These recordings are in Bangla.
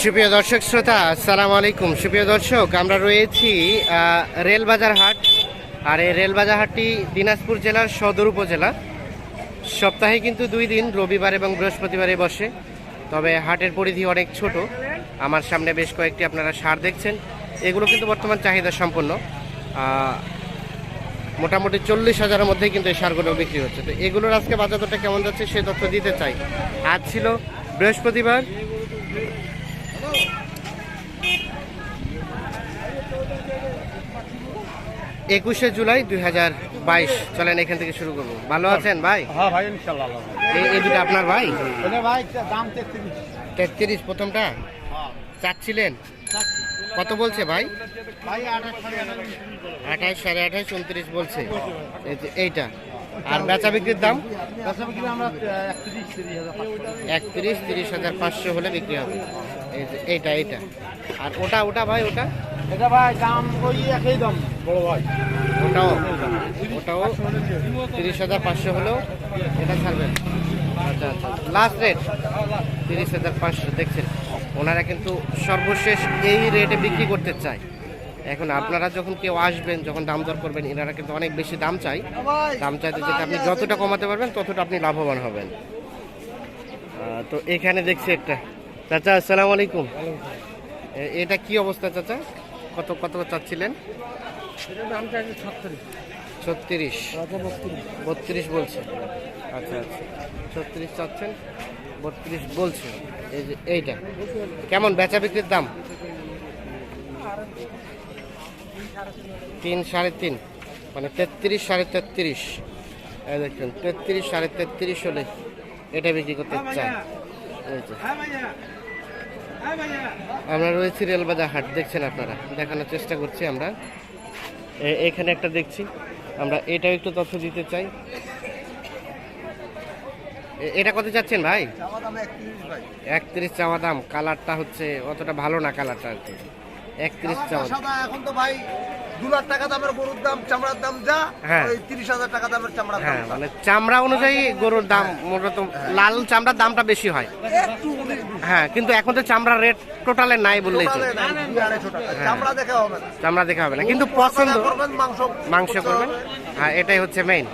সুপ্রিয় দর্শক শ্রোতা, আসসালামু আলাইকুম। সুপ্রিয় দর্শক, আমরা রয়েছি রেলবাজার হাট। আর এই রেলবাজার হাটটি দিনাজপুর জেলার সদর উপজেলা। সপ্তাহে কিন্তু দুই দিন, রবিবার এবং বৃহস্পতিবারে বসে। তবে হাটের পরিধি অনেক ছোট। আমার সামনে বেশ কয়েকটি আপনারা সার দেখছেন। এগুলো কিন্তু বর্তমান চাহিদা সম্পন্ন। মোটামুটি চল্লিশ হাজারের মধ্যেই কিন্তু এই সারগুলো বিক্রি হচ্ছে। তো এগুলোর আজকে বাজার কেমন যাচ্ছে সে তথ্য দিতে চাই। আজ ছিল বৃহস্পতিবার একুশে জুলাই দুই হাজার বাইশ। চলেন এখান থেকে শুরু করব। ভালো আছেন ভাই? হ্যাঁ ভাই ইনশাল্লাহ এই দুটো আপনার ভাই? এটা ভাই দাম তেত্রিশ। তেত্রিশ প্রথমটা? চাচ্ছিলেন? কত বলছে ভাই? আঠাশ সাড়ে আঠাশ। উনত্রিশ বলছে। এই এইটা। আর বেচা বিক্রির দাম? বেচা বিক্রি আমরা একত্রিশ তিরিশ হাজার পাঁচশো। হলে বিক্রি হবে। এই এইটা এইটা। আর ওটা ওটা ভাই ওটা? এটা ভাই দাম ওই একই দাম বড় ভাই। ওটাও ওটাও তিরিশ হাজার পাঁচশো হলেও এটা ছাড়বেন। আচ্ছা আচ্ছা। লাস্ট রেট তিরিশ হাজার পাঁচশো দেখছেন? ওনারা কিন্তু সর্বশেষ এই রেটে বিক্রি করতে চায়। এখন আপনারা যখন কেউ আসবেন যখন দাম দর করবেন এনারা কিন্তু অনেক বেশি দাম চাই দাম চাইতে যেটা আপনি যতটা কমাতে পারবেন ততটা আপনি লাভবান হবেন। তো এখানে দেখছি একটা। চাচা আসসালামু আলাইকুম। এটা কি অবস্থা চাচা? কত কত চাচ্ছিলেন? ছত্রিশ। বত্রিশ বত্রিশ বলছে। আচ্ছা আচ্ছা। ছত্রিশ চাচ্ছেন বত্রিশ বলছে। এই যে এইটা। কেমন বেচা বিক্রির দাম তিন সাড়ে তিন মানে তেত্রিশ সাড়ে তেত্রিশ। এই দেখছেন তেত্রিশ সাড়ে তেত্রিশ হলে এটা বিক্রি করতে চাই হ্যাঁ ভাইয়া। হ্যাঁ ভাইয়া। আমরা রয়েছি রেলবাজার হাট দেখছেন আপনারা? দেখানোর চেষ্টা করছি আমরা। এখানে একটা দেখছি। আমরা এটাও একটু তথ্য দিতে চাই। এটা কত চাচ্ছেন ভাই। একত্রিশ চাওয়া দাম। কালারটা হচ্ছে অতটা ভালো না কালারটা আর কি। একত্রিশ সাদা এখন তো ভাই দু লাখ টাকা দামের গরুর দাম চামড়ার দাম যা হ্যাঁ। ওই তিরিশ হাজার টাকা দামের চামড়ার দাম হ্যাঁ মানে চামড়া অনুযায়ী গরুর দাম মূলত লাল চামড়ার দামটা বেশি হয়। হ্যাঁ কিন্তু এখন তো চামড়ার রেট টোটালে নাই বললেই চামড়া দেখে হবে না। চামড়া দেখা হবে না। কিন্তু পছন্দ মাংস মাংস করবেন। হ্যাঁ এটাই হচ্ছে মেইন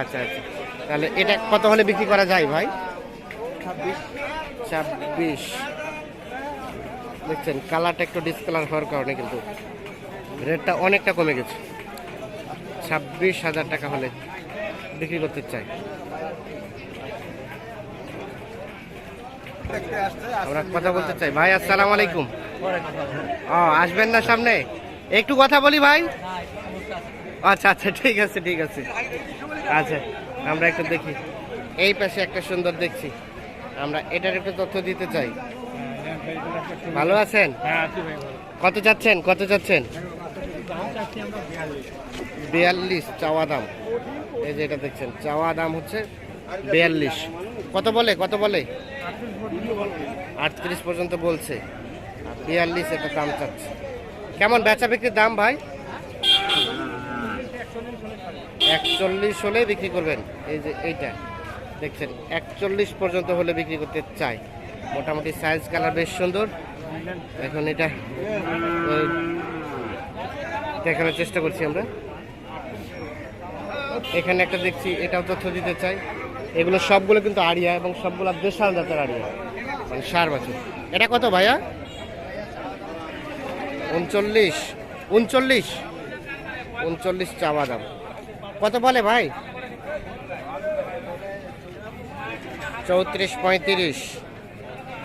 আচ্ছা আচ্ছা। তাহলে এটা কত হলে বিক্রি করা যায় ভাই? ছাব্বিশ। ছাব্বিশ। দেখছেন কালারটা একটু ডিসকালার হওয়ার কারণে কিন্তু রেটটা অনেকটা কমে গেছে। ছাব্বিশ হাজার টাকা হলে বিক্রি করতে চাই। আমরা কথা বলতে চাই। ভাই, আসসালামু আলাইকুম। ও, আসবেন না সামনে? একটু কথা বলি ভাই? আচ্ছা আচ্ছা ঠিক আছে ঠিক আছে। আচ্ছা আমরা একটু দেখি। এই পাশে একটা সুন্দর দেখছি। আমরা এটার একটু তথ্য দিতে চাই। ভালো আছেন? হ্যাঁ কত চাচ্ছেন? কত চাচ্ছেন? বিয়াল্লিশ বিয়াল্লিশ চাওয়া দাম। এই যে এটা দেখছেন চাওয়া দাম হচ্ছে বিয়াল্লিশ। কত বলে? কত বলে? আটত্রিশ পর্যন্ত বলছে। বিয়াল্লিশ এটা দাম চাচ্ছে। কেমন বেচা বিক্রির দাম ভাই? একচল্লিশ হলে বিক্রি করবেন। এই যে এইটা দেখছেন একচল্লিশ পর্যন্ত হলে বিক্রি করতে চাই মোটামুটি সাইজ কালার বেশ সুন্দর। এখন এটা দেখানোর চেষ্টা করছি আমরা। এখানে একটা দেখছি, এটাও তথ্য দিতে চাই। এগুলো সবগুলো কিন্তু আড়িয়া এবং সবগুলো দেশাল জাতের আড়িয়া মানে সার বছর এটা কত ভাইয়া? উনচল্লিশ। উনচল্লিশ? উনচল্লিশ চাওয়া দাম। কত বলে ভাই? চৌত্রিশ পঁয়ত্রিশ।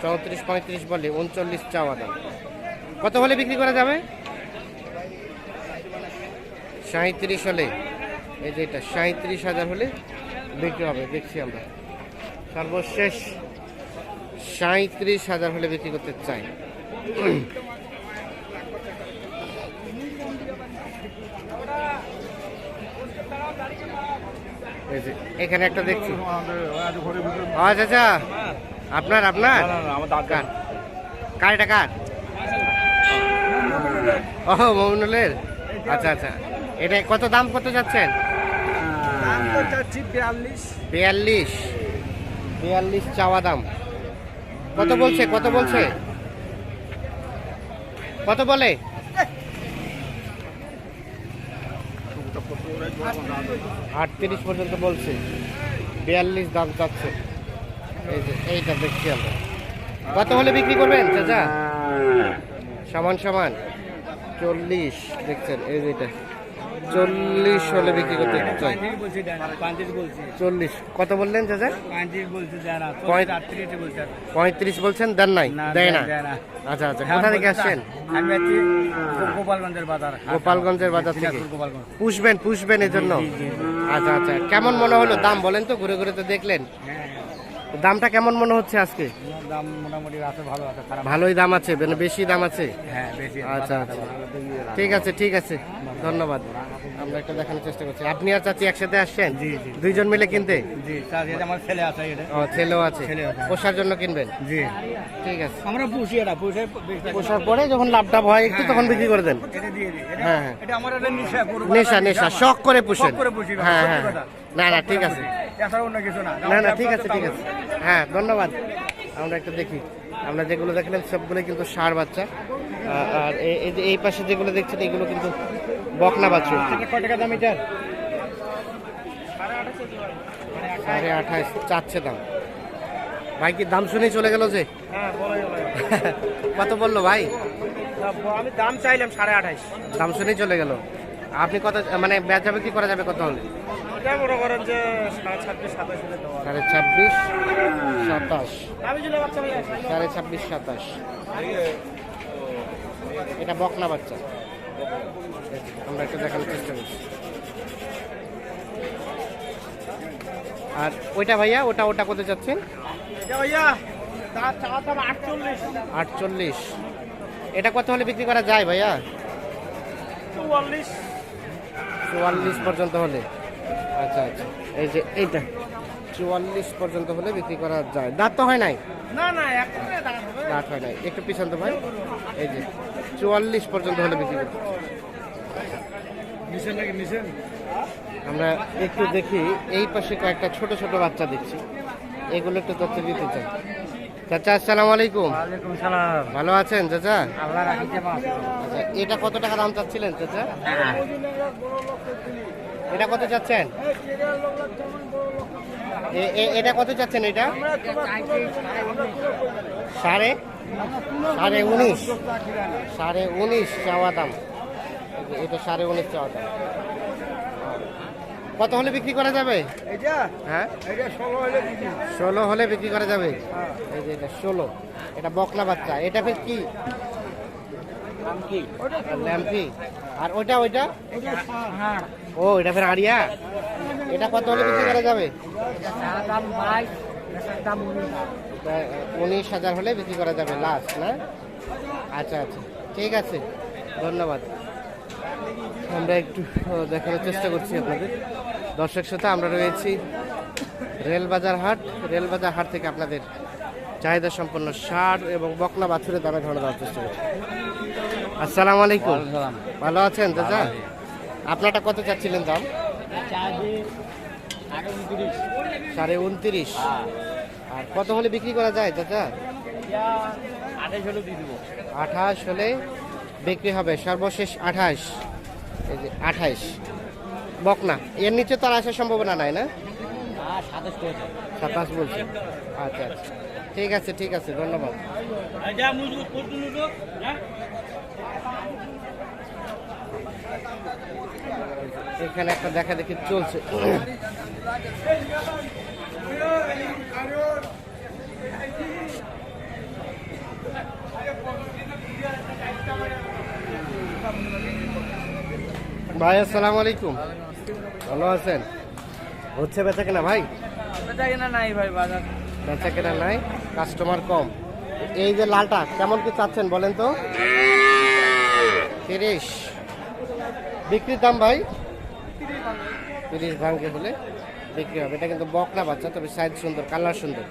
চৌত্রিশ পঁয়ত্রিশ বলে উনচল্লিশ চাওয়া দাম। কত হলে বিক্রি করা যাবে? সাঁত্রিশ হলে এই যে এটা সাঁত্রিশ হাজার হলে বিক্রি হবে দেখছি আমরা। সর্বশেষ সাঁত্রিশ হাজার হলে বিক্রি করতে চাই। যে, এখানে একটা দেখছি। আচ্ছা আচ্ছা। আপনার আপনার? কার? এটা কার? ও মমিনুলের আচ্ছা আচ্ছা। এটা কত দাম কত যাচ্ছেন? বিয়াল্লিশ। বিয়াল্লিশ চাওয়া দাম। কত বলছে কত বলছে? কত বলে? আটত্রিশ পর্যন্ত বলছে। বিয়াল্লিশ দাম চাচ্ছে। এই যে এইটা দেখছি আমরা। কত হলে বিক্রি করবেন চাচা? সমান সমান। চল্লিশ দেখছেন এই যে এটা। চল্লিশ হলে বিক্রি করতে চাই চল্লিশ। কত বললেন চাচা? পঁয়ত্রিশ বলছেন দেন নাই? দেয় না। আচ্ছা আচ্ছা কোথা থেকে আসছেন? আমি আছি গোপালগঞ্জের বাজার গোপালগঞ্জের বাজার থেকে। পুষবেন পুষবেন এই জন্য জি, জি, জি। আচ্ছা আচ্ছা। কেমন মনে হলো দাম বলেন তো? ঘুরে ঘুরে তো দেখলেন। হ্যাঁ দামটা কেমন মনে হচ্ছে আজকে? দাম মোটামুটি আছে ভালো আছে ভালোই দাম আছে মানে বেশি দাম আছে? হ্যাঁ বেশি আচ্ছা আচ্ছা। ঠিক আছে ঠিক আছে। ধন্যবাদ। আমরা একটা দেখানোর চেষ্টা করছি। আপনি আর চাচি একসাথে আসছেন? জি, জি। দুইজন মিলে কিনতে? জি সাথে আমার ছেলে আছে এটা ও ছেলেও আছে। ছেলে আছে। পোষার জন্য কিনবেন? জি। ঠিক আছে। আমরা পুষি এটা পুষে পোষার পরে যখন লাভ টাভ হয় একটু তখন বিক্রি করে দেন। এটা দিয়ে দিই। এটা- হ্যাঁ, হ্যাঁ। এটা আমার নেশা নেশা নেশা। শখ করে পুষেন। শখ করে পুষি হ্যাঁ হ্যাঁ। না না ঠিক আছে। এছাড়া অন্য কিছু না। না না ঠিক আছে ঠিক আছে। হ্যাঁ ধন্যবাদ। আমরা একটু দেখি। আমরা যেগুলো দেখলেন সবগুলো কিন্তু সার বাচ্চা। আর এই যে এই পাশে যেগুলো দেখছেন এগুলো কিন্তু বকনা বাছুর। কয় টাকা দাম এটার? সাড়ে আঠাশ চাচ্ছে দাম। ভাই কি দাম শুনেই চলে গেল যে? হ্যাঁ কত বলল ভাই? আমি দাম চাইলাম সাড়ে আঠাইশ দাম শুনেই চলে গেল। আপনি কত মানে বেচা বিক্রি করা যাবে কত হলে? এটা মনে করেন যে সাড়ে ছাব্বিশ সাতাশ সাড়ে ছাব্বিশ সাতাশ। এটা বকনা বাচ্চা। আমরা একটু দেখানোর চেষ্টা করছি। আর ওইটা ভাইয়া ওটা ওটা কত যাচ্ছেন? আটচল্লিশ। এটা কত হলে বিক্রি করা যায় ভাইয়া? চুয়াল্লিশ। চুয়াল্লিশ পর্যন্ত হলে। আচ্ছা আচ্ছা। এই যে এইটা। চুয়াল্লিশ পর্যন্ত হলে বিক্রি করা যায়। দাঁত তো হয় নাই? না না এখন দাম হবে। দাঁত হয় নাই। একটু পিছন তো ভাই। এই যে চুয়াল্লিশ পর্যন্ত হলে বিক্রি করতে আমরা একটু দেখি এই পাশে কয়েকটা ছোট ছোট বাচ্চা দেখছি। এগুলো একটু তথ্য দিতে চাই। চাচা আসসালামু আলাইকুম। সালাম। ভালো আছেন চাচা? আল্লাহ আচ্ছা এটা কত টাকা দাম চাচ্ছিলেন চাচা? এটা কত চাচ্ছেন? এটা কত চাচ্ছেন এটা? সাড়ে? সাড়ে উনিশ। সাড়ে উনিশ চাওয়া দাম। এটা সাড়ে উনিশ চাওয়া দাম। কত হলে বিক্রি করা যাবে? হ্যাঁ? ষোলো হলে দিদি ষোলো হলে বিক্রি করা যাবে? এই যে এটা ষোলো। এটা বকলা বাচ্চা। এটা ফের কি? ল্যাম্পি আর ওইটা? ওইটা হ্যাঁ। ও এটা ফের আড়িয়া এটা কত হলে বিক্রি করা যাবে? উনিশ। হাজার হলে বিক্রি করা যাবে লাস্ট না? আচ্ছা আচ্ছা ঠিক আছে ধন্যবাদ। আমরা একটু দেখানোর চেষ্টা করছি আপনাদের। দর্শক শ্রোতা আমরা রয়েছি রেলবাজার হাট। রেলবাজার হাট থেকে আপনাদের চাহিদা সম্পন্ন সার এবং বকনা বাছুরের দামে ধারণা দেওয়ার চেষ্টা করছি। আসসালামু আলাইকুম। ভালো আছেন দাদা আপনারটা কত চাচ্ছিলেন দাম? সাড়ে উনত্রিশ। আর কত হলে বিক্রি করা যায় চাচা? আঠাশ হলে বিক্রি হবে সর্বশেষ আঠাশ। এই যে আঠাশ। বকনা এর নিচে তো আর আসার সম্ভাবনা নাই না? সাতাশ বলছে। আচ্ছা আচ্ছা। ঠিক আছে ঠিক আছে ধন্যবাদ। এখানে একটা দেখা দেখি চলছে। ভাই আসসালামু আলাইকুম। ভালো আছেন? হচ্ছে বেচা কেনা ভাই? বেচা কিনা নাই ভাই বাজার। বেচা কেনা নাই কাস্টমার কম। এই যে লালটা কেমন কি চাচ্ছেন বলেন তো? তিরিশ। বিক্রির দাম ভাই? তিরিশ ভাঙ্গে হলে বিক্রি হবে। এটা কিন্তু বকনা বাচ্চা তবে সাইজ সুন্দর কালার সুন্দর।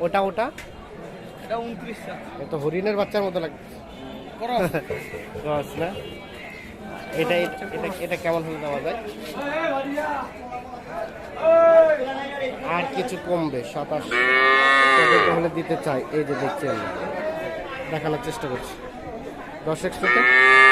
ওটা ওটা? এটা হরিণের বাচ্চার মতো লাগে না? এটা এটা এটা কেমন হলে দেওয়া যায়? আর কিছু কমবে সাতাশ। হলে দিতে চাই। এই যে দেখছি আমি দেখানোর চেষ্টা করছি। শ্রোতা আপনাদের